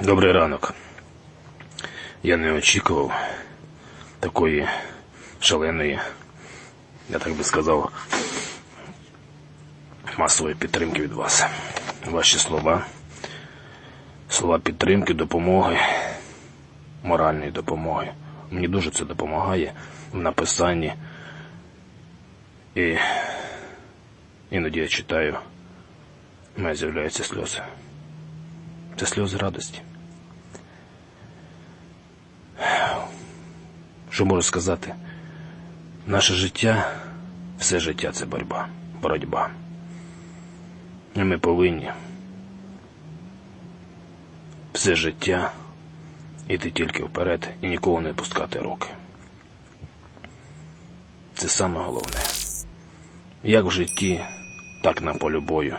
Добрий ранок. Я не очікував такої шаленої, я так би сказав, масової підтримки від вас. Ваші слова, слова підтримки, допомоги, моральної допомоги. Мені дуже це допомагає в написанні. І іноді я читаю, в мене з'являються сльози. Це сльози радості. Що можу сказати? Наше життя, все життя це боротьба, боротьба. І ми повинні все життя іти тільки вперед і ніколи не пускати руки. Це саме головне. Як в житті, так на полю бою.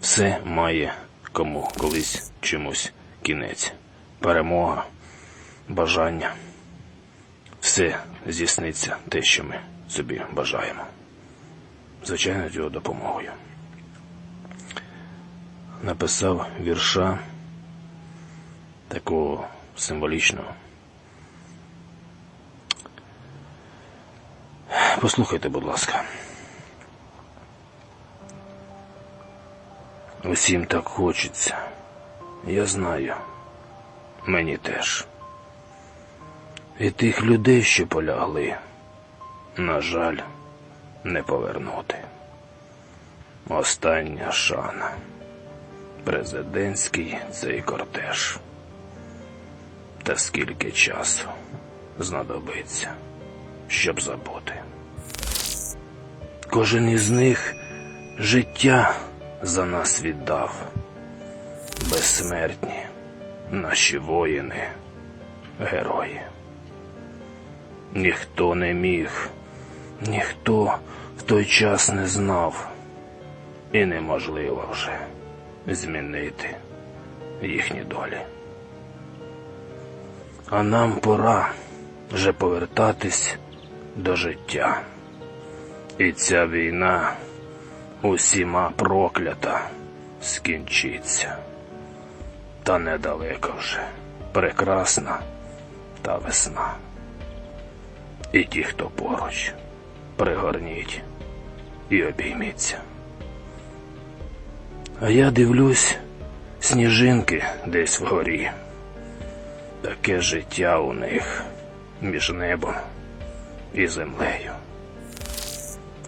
Все має кому колись чомусь кінець. Перемога, бажання. Все здійсниться те, що ми собі бажаємо. Звичайно, з його допомогою. Написав вірша такого символічного. Послухайте, будь ласка. Усім так хочеться. Я знаю. Мені теж. І тих людей, що полягли, на жаль, не повернути. Остання шана. Президентський цей кортеж. Та скільки часу знадобиться, щоб забути. Кожен із них життя за нас віддав. Безсмертні наші воїни, герої. Ніхто не міг, ніхто в той час не знав, і неможливо вже змінити їхні долі. А нам пора вже повертатись до життя. І ця війна усіма проклята скінчиться. Та недалеко вже прекрасна та весна. І ті, хто поруч, пригорніть і обійміться. А я дивлюсь сніжинки десь вгорі. Таке життя у них між небом і землею.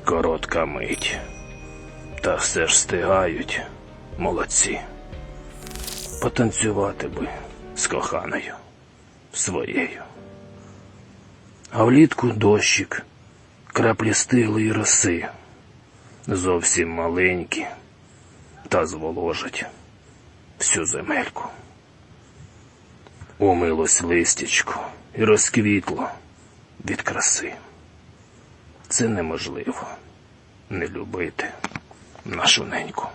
Коротка мить. Та все ж встигають молодці. Потанцювати би з коханою своєю. А влітку дощик, краплі стилої роси, зовсім маленькі, та зволожать всю земельку. Умилось листячко і розквітло від краси. Це неможливо не любити нашу неньку.